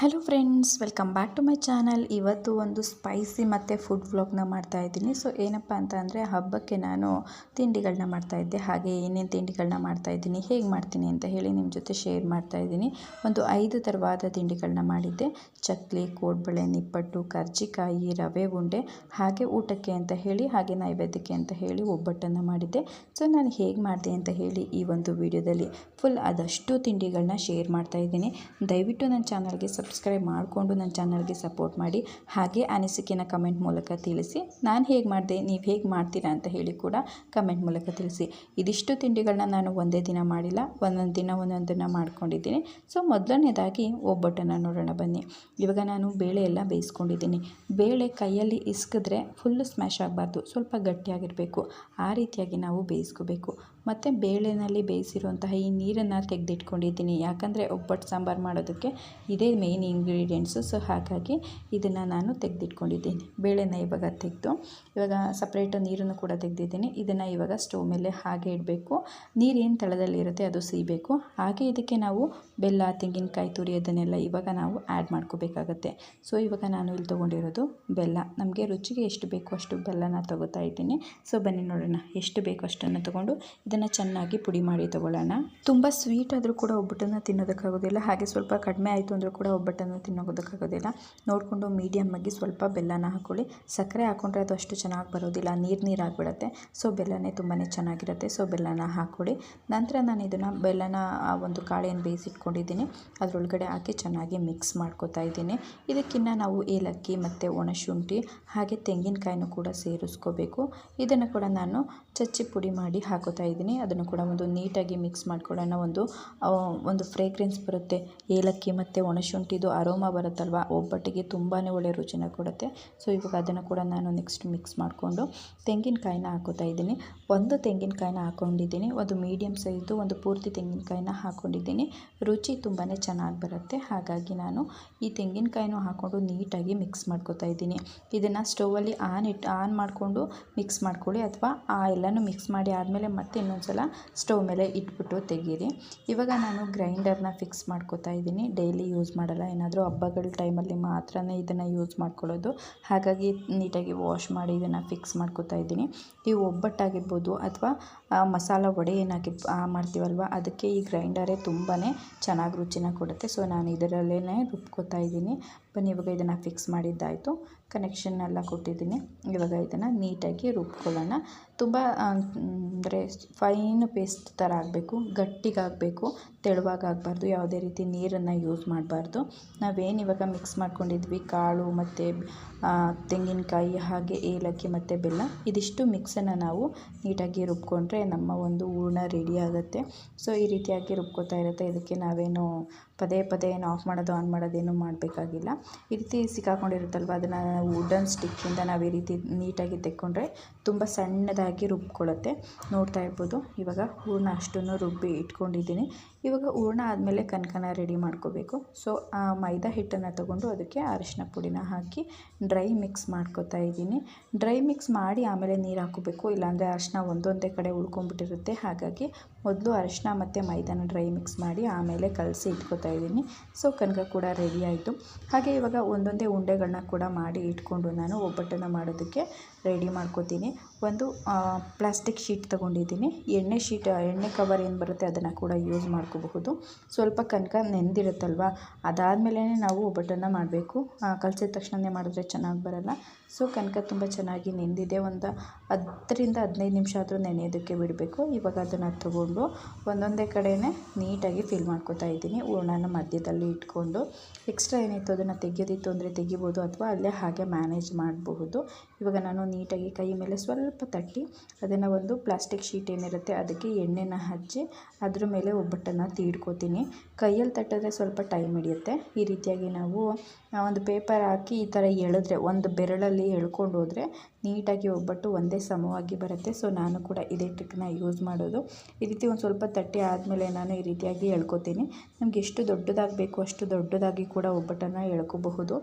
Hello friends welcome back to my channel ಇವತ್ತು ಒಂದು spicy ಮತ್ತು ಫುಡ್ ವ್ಲಾಗ್ನ ಮಾಡ್ತಾ ಇದ್ದೀನಿ. ಸೊ ಏನಪ್ಪ ಅಂತ ಅಂದರೆ ಹಬ್ಬಕ್ಕೆ ನಾನು ತಿಂಡಿಗಳನ್ನ ಮಾಡ್ತಾ ಇದ್ದೆ. ಹಾಗೆ ಏನೇನು ತಿಂಡಿಗಳನ್ನ ಮಾಡ್ತಾ ಇದ್ದೀನಿ, ಹೇಗೆ ಮಾಡ್ತೀನಿ ಅಂತ ಹೇಳಿ ನಿಮ್ಮ ಜೊತೆ ಶೇರ್ ಮಾಡ್ತಾ ಇದ್ದೀನಿ. ಒಂದು ಐದು ಥರವಾದ ತಿಂಡಿಗಳನ್ನ ಮಾಡಿದ್ದೆ. ಚಕ್ಲಿ, ಕೋಡ್ಬಳೆ, ನಿಪ್ಪಟ್ಟು, ಕರ್ಜಿಕಾಯಿ, ರವೆ ಉಂಡೆ, ಹಾಗೆ ಊಟಕ್ಕೆ ಅಂತ ಹೇಳಿ, ಹಾಗೆ ನೈವೇದ್ಯಕ್ಕೆ ಅಂತ ಹೇಳಿ ಒಬ್ಬಟ್ಟನ್ನು ಮಾಡಿದ್ದೆ. ಸೊ ನಾನು ಹೇಗೆ ಮಾಡಿದೆ ಅಂತ ಹೇಳಿ ಈ ಒಂದು ವಿಡಿಯೋದಲ್ಲಿ ಫುಲ್ ಆದಷ್ಟು ತಿಂಡಿಗಳನ್ನ ಶೇರ್ ಮಾಡ್ತಾ ಇದ್ದೀನಿ. ದಯವಿಟ್ಟು ನನ್ನ ಚಾನಲ್ಗೆ ಸಬ್ಸ್ಕ್ರೈಬ್ ಮಾಡಿಕೊಂಡು ನನ್ನ ಚಾನಲ್ಗೆ ಸಪೋರ್ಟ್ ಮಾಡಿ. ಹಾಗೆ ಅನಿಸಿಕೆನ ಕಮೆಂಟ್ ಮೂಲಕ ತಿಳಿಸಿ. ನಾನು ಹೇಗೆ ಮಾಡಿದೆ, ನೀವು ಹೇಗೆ ಮಾಡ್ತೀರಾ ಅಂತ ಹೇಳಿ ಕೂಡ ಕಮೆಂಟ್ ಮೂಲಕ ತಿಳಿಸಿ. ಇದಿಷ್ಟು ತಿಂಡಿಗಳನ್ನ ನಾನು ಒಂದೇ ದಿನ ಮಾಡಿಲ್ಲ, ಒಂದೊಂದು ದಿನ ಒಂದೊಂದನ್ನು ಮಾಡ್ಕೊಂಡಿದ್ದೀನಿ. ಸೊ ಮೊದಲನೇದಾಗಿ ಒಬ್ಬಟ್ಟನ್ನು ನೋಡೋಣ ಬನ್ನಿ. ಇವಾಗ ನಾನು ಬೇಳೆ ಎಲ್ಲ ಬೇಯಿಸ್ಕೊಂಡಿದ್ದೀನಿ. ಬೇಳೆ ಕೈಯಲ್ಲಿ ಇಸ್ಕಿದ್ರೆ ಫುಲ್ಲು ಸ್ಮ್ಯಾಶ್ ಆಗಬಾರ್ದು. ಸ್ವಲ್ಪ ಗಟ್ಟಿಯಾಗಿರಬೇಕು. ಆ ರೀತಿಯಾಗಿ ನಾವು ಬೇಯಿಸ್ಕೋಬೇಕು. ಮತ್ತು ಬೇಳೆನಲ್ಲಿ ಬೇಯಿಸಿರುವಂತಹ ಈ ನೀರನ್ನು ತೆಗೆದಿಟ್ಕೊಂಡಿದ್ದೀನಿ. ಯಾಕಂದರೆ ಒಬ್ಬಟ್ಟು ಸಾಂಬಾರು ಮಾಡೋದಕ್ಕೆ ಇದೇ ಮೇಯ್ನ್ ಇಂಗ್ರೀಡಿಯೆಂಟ್ಸು ಸೊ ಹಾಗಾಗಿ ಇದನ್ನು ನಾನು ತೆಗೆದಿಟ್ಕೊಂಡಿದ್ದೀನಿ. ಬೇಳೆನ ಇವಾಗ ತೆಗೆದು, ಇವಾಗ ಸಪ್ರೇಟ್ ನೀರನ್ನು ಕೂಡ ತೆಗೆದಿದ್ದೀನಿ. ಇದನ್ನು ಇವಾಗ ಸ್ಟವ್ ಮೇಲೆ ಹಾಗೆ ಇಡಬೇಕು. ನೀರೇನು ತಳದಲ್ಲಿರುತ್ತೆ ಅದು ಸೀಬೇಕು. ಹಾಗೆ ಇದಕ್ಕೆ ನಾವು ಬೆಲ್ಲ, ತೆಂಗಿನಕಾಯಿ, ತುರಿ ಅದನ್ನೆಲ್ಲ ಇವಾಗ ನಾವು ಆ್ಯಡ್ ಮಾಡ್ಕೋಬೇಕಾಗತ್ತೆ. ಸೊ ಇವಾಗ ನಾನು ಇಲ್ಲಿ ತೊಗೊಂಡಿರೋದು ಬೆಲ್ಲ. ನಮಗೆ ರುಚಿಗೆ ಎಷ್ಟು ಬೇಕೋ ಅಷ್ಟು ಬೆಲ್ಲನ ತೊಗೋತಾ ಇದ್ದೀನಿ. ಸೊ ಬನ್ನಿ ನೋಡೋಣ. ಎಷ್ಟು ಬೇಕೋ ಅಷ್ಟನ್ನು ತೊಗೊಂಡು ಚೆನ್ನಾಗಿ ಪುಡಿ ಮಾಡಿ ತೊಗೊಳ್ಳೋಣ. ತುಂಬ ಸ್ವೀಟ್ ಆದರೂ ಕೂಡ ಒಬ್ಬಟ್ಟನ್ನು ತಿನ್ನೋದಕ್ಕಾಗೋದಿಲ್ಲ. ಹಾಗೆ ಸ್ವಲ್ಪ ಕಡಿಮೆ ಆಯಿತು ಅಂದರೂ ಕೂಡ ಒಬ್ಬಟ್ಟನ್ನು ತಿನ್ನೋದಕ್ಕಾಗೋದಿಲ್ಲ. ನೋಡಿಕೊಂಡು ಮೀಡಿಯಮ್ ಆಗಿ ಸ್ವಲ್ಪ ಬೆಲ್ಲನ ಹಾಕ್ಕೊಳ್ಳಿ ಸಕ್ಕರೆ ಹಾಕ್ಕೊಂಡ್ರೆ ಅದು ಅಷ್ಟು ಚೆನ್ನಾಗಿ ಬರೋದಿಲ್ಲ. ನೀರು ನೀರು ಆಗಿಬಿಡುತ್ತೆ. ಸೊ ಬೆಲ್ಲನೇ ತುಂಬಾ ಚೆನ್ನಾಗಿರುತ್ತೆ. ಸೊ ಬೆಲ್ಲನ ಹಾಕ್ಕೊಳ್ಳಿ ನಂತರ ನಾನು ಇದನ್ನು ಬೆಲ್ಲನ ಒಂದು ಕಾಳೆಯನ್ನು ಬೇಯಿಸಿಟ್ಕೊಂಡಿದ್ದೀನಿ. ಅದರೊಳಗಡೆ ಹಾಕಿ ಚೆನ್ನಾಗಿ ಮಿಕ್ಸ್ ಮಾಡ್ಕೋತಾ ಇದ್ದೀನಿ. ಇದಕ್ಕಿನ್ನ ನಾವು ಏಲಕ್ಕಿ ಮತ್ತು ಒಣಶುಂಠಿ, ಹಾಗೆ ತೆಂಗಿನಕಾಯಿನೂ ಕೂಡ ಸೇರಿಸ್ಕೋಬೇಕು. ಇದನ್ನು ಕೂಡ ನಾನು ಚಚ್ಚಿ ಪುಡಿ ಮಾಡಿ ಹಾಕೋತಾ ಇದ್ದೀನಿ. ಅದನ್ನು ಕೂಡ ಒಂದು ನೀಟಾಗಿ ಮಿಕ್ಸ್ ಮಾಡ್ಕೊಳ್ಳೋಣ. ಒಂದು ಒಂದು ಫ್ರೇಗ್ರೆನ್ಸ್ ಬರುತ್ತೆ. ಏಲಕ್ಕಿ ಮತ್ತು ಒಣಶುಂಠಿದು ಅರೋಮಾ ಬರುತ್ತಲ್ವ? ಒಬ್ಬಟ್ಟಿಗೆ ತುಂಬಾ ಒಳ್ಳೆ ರುಚಿನ ಕೊಡುತ್ತೆ. ಸೊ, ಇವಾಗ ಅದನ್ನು ಕೂಡ ನಾನು ನೆಕ್ಸ್ಟ್ ಮಿಕ್ಸ್ ಮಾಡಿಕೊಂಡು ತೆಂಗಿನಕಾಯಿನ ಹಾಕೋತಾ ಇದ್ದೀನಿ. ಒಂದು ತೆಂಗಿನಕಾಯಿನ ಹಾಕ್ಕೊಂಡಿದ್ದೀನಿ ಒಂದು ಮೀಡಿಯಮ್ ಸೈಜು ಒಂದು ಪೂರ್ತಿ ತೆಂಗಿನಕಾಯಿನ ಹಾಕ್ಕೊಂಡಿದ್ದೀನಿ ರುಚಿ ತುಂಬಾ ಚೆನ್ನಾಗಿ ಬರುತ್ತೆ. ಹಾಗಾಗಿ ನಾನು ಈ ತೆಂಗಿನಕಾಯಿನೂ ಹಾಕ್ಕೊಂಡು ನೀಟಾಗಿ ಮಿಕ್ಸ್ ಮಾಡ್ಕೊತಾ ಇದ್ದೀನಿ. ಇದನ್ನು ಸ್ಟೌವಲ್ಲಿ ಆನ್ ಇಟ್ಟು ಆನ್ ಮಾಡಿಕೊಂಡು ಮಿಕ್ಸ್ ಮಾಡ್ಕೊಳ್ಳಿ. ಅಥವಾ ಆ ಎಲ್ಲನೂ ಮಿಕ್ಸ್ ಮಾಡಿ ಆದಮೇಲೆ ಮತ್ತೆ ಇನ್ನೊಂದು ಸಲ ಸ್ಟವ್ ಮೇಲೆ ಇಟ್ಬಿಟ್ಟು ತೆಗೀರಿ. ಇವಾಗ ನಾನು ಗ್ರೈಂಡರ್ನ ಫಿಕ್ಸ್ ಮಾಡ್ಕೋತಾ ಇದ್ದೀನಿ. ಡೈಲಿ ಯೂಸ್ ಮಾಡಲ್ಲ. ಏನಾದರೂ ಹಬ್ಬಗಳ ಟೈಮಲ್ಲಿ ಮಾತ್ರನೇ ಇದನ್ನು ಯೂಸ್ ಮಾಡ್ಕೊಳ್ಳೋದು. ಹಾಗಾಗಿ ನೀಟಾಗಿ ವಾಶ್ ಮಾಡಿ ಇದನ್ನು ಫಿಕ್ಸ್ ಮಾಡ್ಕೋತಾ ಇದ್ದೀನಿ. ಈ ಒಬ್ಬಟ್ಟಾಗಿರ್ಬೋದು ಅಥವಾ ಮಸಾಲ ವಡೆ ಏನಾಗಿ ಮಾಡ್ತೀವಲ್ವ, ಅದಕ್ಕೆ ಈ ಗ್ರೈಂಡರೇ ತುಂಬಾ ಚೆನ್ನಾಗಿ ರುಚಿನ ಕೊಡುತ್ತೆ. ಸೊ, ನಾನು ಇದರಲ್ಲೇ ರುಬ್ಕೋತಾ ಇದ್ದೀನಿ. ಬನ್ನಿ, ಇವಾಗ ಇದನ್ನು ಫಿಕ್ಸ್ ಮಾಡಿದ್ದಾಯಿತು. ಕನೆಕ್ಷನ್ ಎಲ್ಲ ಕೊಟ್ಟಿದ್ದೀನಿ. ಇವಾಗ ಇದನ್ನು ನೀಟಾಗಿ ರುಬ್ಕೊಳ್ಳೋಣ. ತುಂಬ ಅಂದರೆ ಫೈನ್ ಪೇಸ್ಟ್ ಥರ ಆಗಬೇಕು ಗಟ್ಟಿಗಾಗಬೇಕು ತೆಳುವಾಗಬಾರ್ದು ಯಾವುದೇ ರೀತಿ ನೀರನ್ನು ಯೂಸ್ ಮಾಡಬಾರ್ದು. ನಾವೇನು ಇವಾಗ ಮಿಕ್ಸ್ ಮಾಡ್ಕೊಂಡಿದ್ವಿ, ಕಾಳು ಮತ್ತು ತೆಂಗಿನಕಾಯಿ, ಹಾಗೆ ಏಲಕ್ಕಿ ಮತ್ತು ಬೆಲ್ಲ, ಇದಿಷ್ಟು ಮಿಕ್ಸನ್ನು ನಾವು ನೀಟಾಗಿ ರುಬ್ಕೊಂಡ್ರೆ ನಮ್ಮ ಒಂದು ಹೂರ್ಣ ರೆಡಿ ಆಗುತ್ತೆ. ಸೊ ಈ ರೀತಿಯಾಗಿ ರುಬ್ಕೋತಾ ಇರುತ್ತೆ. ಇದಕ್ಕೆ ನಾವೇನು ಪದೇ ಪದೇ ಏನು ಆಫ್ ಮಾಡೋದು ಆನ್ ಮಾಡೋದೇನು ಮಾಡಬೇಕಾಗಿಲ್ಲ. ಈ ರೀತಿ ಸಿಕ್ಕಾಕೊಂಡಿರುತ್ತಲ್ವ? ಅದನ್ನು ವುಡನ್ ಸ್ಟಿಕ್ಕಿಂದ ನಾವು ಈ ರೀತಿ ನೀಟಾಗಿ ತೆಕ್ಕೊಂಡ್ರೆ ತುಂಬ ಸಣ್ಣದಾಗಿ ರುಬ್ಕೊಳ್ಳುತ್ತೆ. ನೋಡ್ತಾ ಇರ್ಬೋದು, ಇವಾಗ ಹೂರ್ಣ ಅಷ್ಟನ್ನು ರುಬ್ಬಿ ಇಟ್ಕೊಂಡಿದ್ದೀನಿ. ಇವಾಗ ಹೂರ್ಣ ಆದಮೇಲೆ ಕನಕನ ರೆಡಿ ಮಾಡ್ಕೋಬೇಕು. ಸೊ ಆ ಮೈದಾ ಹಿಟ್ಟನ್ನು ತೊಗೊಂಡು ಅದಕ್ಕೆ ಅರಿಶಿನ ಪುಡಿನ ಹಾಕಿ ಡ್ರೈ ಮಿಕ್ಸ್ ಮಾಡ್ಕೋತಾ ಇದ್ದೀನಿ. ಡ್ರೈ ಮಿಕ್ಸ್ ಮಾಡಿ ಆಮೇಲೆ ನೀರು ಹಾಕೋಬೇಕು ಇಲ್ಲಾಂದರೆ ಅರಿಶಿನ ಒಂದೊಂದೇ ಕಡೆ ಉಳ್ಕೊಂಡ್ಬಿಟ್ಟಿರುತ್ತೆ. ಹಾಗಾಗಿ ಮೊದಲು ಅರಿಶಿನ ಮತ್ತು ಮೈದಾನ ಡ್ರೈ ಮಿಕ್ಸ್ ಮಾಡಿ ಆಮೇಲೆ ಕಲಸಿ ಇಟ್ಕೋತಾ ಇದ್ದೀನಿ. ಸೊ, ಕನಕ ಕೂಡ ರೆಡಿ ಆಯಿತು. ಹಾಗೆ ಇವಾಗ ಒಂದೊಂದೇ ಉಂಡೆಗಳನ್ನ ಕೂಡ ಮಾಡಿ ಇಟ್ಕೊಂಡು ನಾನು ಒಬ್ಬಟ್ಟನ್ನು ಮಾಡೋದಕ್ಕೆ ರೆಡಿ ಮಾಡ್ಕೋತೀನಿ. ಒಂದು ಪ್ಲಾಸ್ಟಿಕ್ ಶೀಟ್ ತೊಗೊಂಡಿದ್ದೀನಿ. ಎಣ್ಣೆ ಶೀಟ್ ಎಣ್ಣೆ ಕವರ್ ಏನು ಬರುತ್ತೆ ಅದನ್ನು ಕೂಡ ಯೂಸ್ ಮಾಡ್ಕೋಬಹುದು. ಸ್ವಲ್ಪ ಕನಕ ನೆಂದಿರುತ್ತಲ್ವ? ಅದಾದಮೇಲೆ ನಾವು ಒಬ್ಬಟ್ಟನ್ನು ಮಾಡಬೇಕು. ಕಲಸಿದ ತಕ್ಷಣವೇ ಮಾಡಿದ್ರೆ ಚೆನ್ನಾಗಿ ಬರೋಲ್ಲ. ಸೊ ಕನಕ ತುಂಬ ಚೆನ್ನಾಗಿ ನೆಂದಿದೆ. ಒಂದು ಹತ್ತರಿಂದ ಹದಿನೈದು ನಿಮಿಷ ಆದರೂ ನೆನೆಯೋದಕ್ಕೆ ಬಿಡಬೇಕು. ಇವಾಗ ಅದನ್ನು ತೊಗೊಂಡು ಒಂದೊಂದೇ ಕಡೆಯೇ ನೀಟಾಗಿ ಫಿಲ್ ಮಾಡ್ಕೊತಾ ಇದ್ದೀನಿ. ಹೂರ್ಣನ ಮಧ್ಯದಲ್ಲಿ ಇಟ್ಕೊಂಡು ಎಕ್ಸ್ಟ್ರಾ ಏನಿತ್ತು ಅದನ್ನು ತೆಗೆಯೋದಿತ್ತು ಅಂದರೆ ತೆಗಿಬೋದು ಅಥವಾ ಅಲ್ಲೇ ಹಾಗೆ ಮ್ಯಾನೇಜ್ ಮಾಡಬಹುದು. ಇವಾಗ ನಾನು ನೀಟಾಗಿ ಕೈ ಮೇಲೆ ಸ್ವಲ್ಪ ತಟ್ಟಿ ಅದನ್ನು ಒಂದು ಪ್ಲಾಸ್ಟಿಕ್ ಶೀಟ್ ಏನಿರುತ್ತೆ ಅದಕ್ಕೆ ಎಣ್ಣೆನ ಹಚ್ಚಿ ಅದ್ರ ಮೇಲೆ ಒಬ್ಬಟ್ಟನ್ನು ತೀಡ್ಕೋತೀನಿ. ಕೈಯಲ್ಲಿ ತಟ್ಟಿದ್ರೆ ಸ್ವಲ್ಪ ಟೈಮ್ ಹಿಡಿಯುತ್ತೆ. ಈ ರೀತಿಯಾಗಿ ನಾವು ಒಂದು ಪೇಪರ್ ಹಾಕಿ ಈ ಥರ ಎಳೆದ್ರೆ, ಒಂದು ಬೆರಳಲ್ಲಿ ಎಳ್ಕೊಂಡು ಹೋದರೆ ನೀಟಾಗಿ ಒಬ್ಬಟ್ಟು ಒಂದೇ ಸಮವಾಗಿ ಬರುತ್ತೆ. ಸೊ ನಾನು ಕೂಡ ಇದೇ ಟ್ರಿಕ್ನ ಯೂಸ್ ಮಾಡೋದು. ಈ ರೀತಿ ಒಂದು ಸ್ವಲ್ಪ ತಟ್ಟೆ ಆದಮೇಲೆ ನಾನು ಈ ರೀತಿಯಾಗಿ ಎಳ್ಕೊತೀನಿ. ನಮಗೆ ಎಷ್ಟು ದೊಡ್ಡದಾಗಿ ಬೇಕು ಅಷ್ಟು ದೊಡ್ಡದಾಗಿ ಕೂಡ ಒಬ್ಬಟ್ಟನ್ನು ಎಳ್ಕೋಬಹುದು.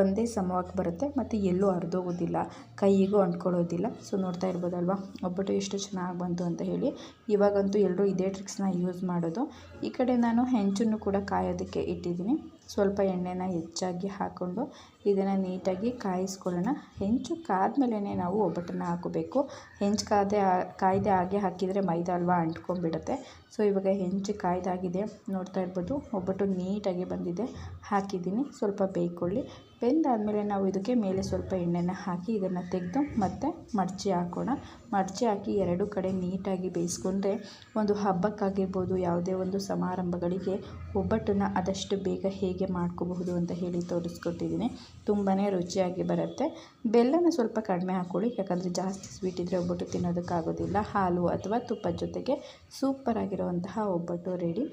ಒಂದೇ ಸಮವಾಗಿ ಬರುತ್ತೆ, ಮತ್ತು ಎಲ್ಲೂ ಹರಿದೋಗೋದಿಲ್ಲ. ಕೈಗೂ ಅಂಟ್ಕೊಳ್ಳೋದಿಲ್ಲ. ಸೊ ನೋಡ್ತಾ ಇರ್ಬೋದಲ್ವ? ಒಬ್ಬಟ್ಟು ಎಷ್ಟು ಚೆನ್ನಾಗಿ ಬಂತು ಅಂತ ಹೇಳಿ. ಇವಾಗಂತೂ ಎಲ್ಲರೂ ಇದೇ ಟ್ರಿಕ್ಸ್ನ ಯೂಸ್ ಮಾಡೋದು. ಈ ಕಡೆ ನಾನು ಹೆಂಚನ್ನು ಕೂಡ ಕಾಯೋದಕ್ಕೆ ಇಟ್ಟಿದ್ದೀನಿ. ಸ್ವಲ್ಪ ಎಣ್ಣೆನ ಹೆಚ್ಚಾಗಿ ಹಾಕ್ಕೊಂಡು ಇದನ್ನು ನೀಟಾಗಿ ಕಾಯಿಸ್ಕೊಳ್ಳೋಣ. ಹೆಂಚು ಕಾದ್ಮೇಲೆ ನಾವು ಒಬ್ಬಟ್ಟನ್ನು ಹಾಕೋಬೇಕು. ಹೆಂಚು ಕಾದೆ ಕಾಯ್ದೆ ಹಾಗೆ ಹಾಕಿದರೆ ಮೈದಾ ಹಲ್ವಾ ಅಂಟ್ಕೊಂಡ್ಬಿಡುತ್ತೆ. ಸೊ, ಇವಾಗ ಹೆಂಚು ಕಾಯ್ದಾಗಿದೆ. ನೋಡ್ತಾ ಇರ್ಬೋದು, ಒಬ್ಬಟ್ಟು ನೀಟಾಗಿ ಬಂದಿದೆ. ಹಾಕಿದ್ದೀನಿ. ಸ್ವಲ್ಪ ಬೇಯ್ಕೊಳ್ಳಿ. ಬೆಂದಾದಮೇಲೆ ನಾವು ಇದಕ್ಕೆ ಮೇಲೆ ಸ್ವಲ್ಪ ಎಣ್ಣೆನ ಹಾಕಿ ಇದನ್ನು ತೆಗೆದು ಮತ್ತೆ ಮಡಚಿ ಹಾಕೋಣ. ಮಡಚಿ ಹಾಕಿ ಎರಡು ಕಡೆ ನೀಟಾಗಿ ಬೇಯಿಸ್ಕೊಂಡ್ರೆ ಒಂದು ಹಬ್ಬಕ್ಕಾಗಿರ್ಬೋದು, ಯಾವುದೇ ಒಂದು ಸಮಾರಂಭಗಳಿಗೆ ಒಬ್ಬಟ್ಟನ್ನು ಆದಷ್ಟು ಬೇಗ ಹೇಗೆ ಮಾಡ್ಕೋಬಹುದು ಅಂತ ಹೇಳಿ ತೋರಿಸ್ಕೊಟ್ಟಿದ್ದೀನಿ. ತುಂಬಾ ರುಚಿಯಾಗಿ ಬರುತ್ತೆ. ಬೆಲ್ಲನ ಸ್ವಲ್ಪ ಕಡಿಮೆ ಹಾಕ್ಕೊಳ್ಳಿ ಯಾಕಂದರೆ ಜಾಸ್ತಿ ಸ್ವೀಟ್ ಇದ್ದರೆ ಒಬ್ಬಟ್ಟು ತಿನ್ನೋದಕ್ಕಾಗೋದಿಲ್ಲ. ಹಾಲು ಅಥವಾ ತುಪ್ಪದ ಜೊತೆಗೆ ಸೂಪರಾಗಿರುವಂತಹ ಒಬ್ಬಟ್ಟು ರೆಡಿ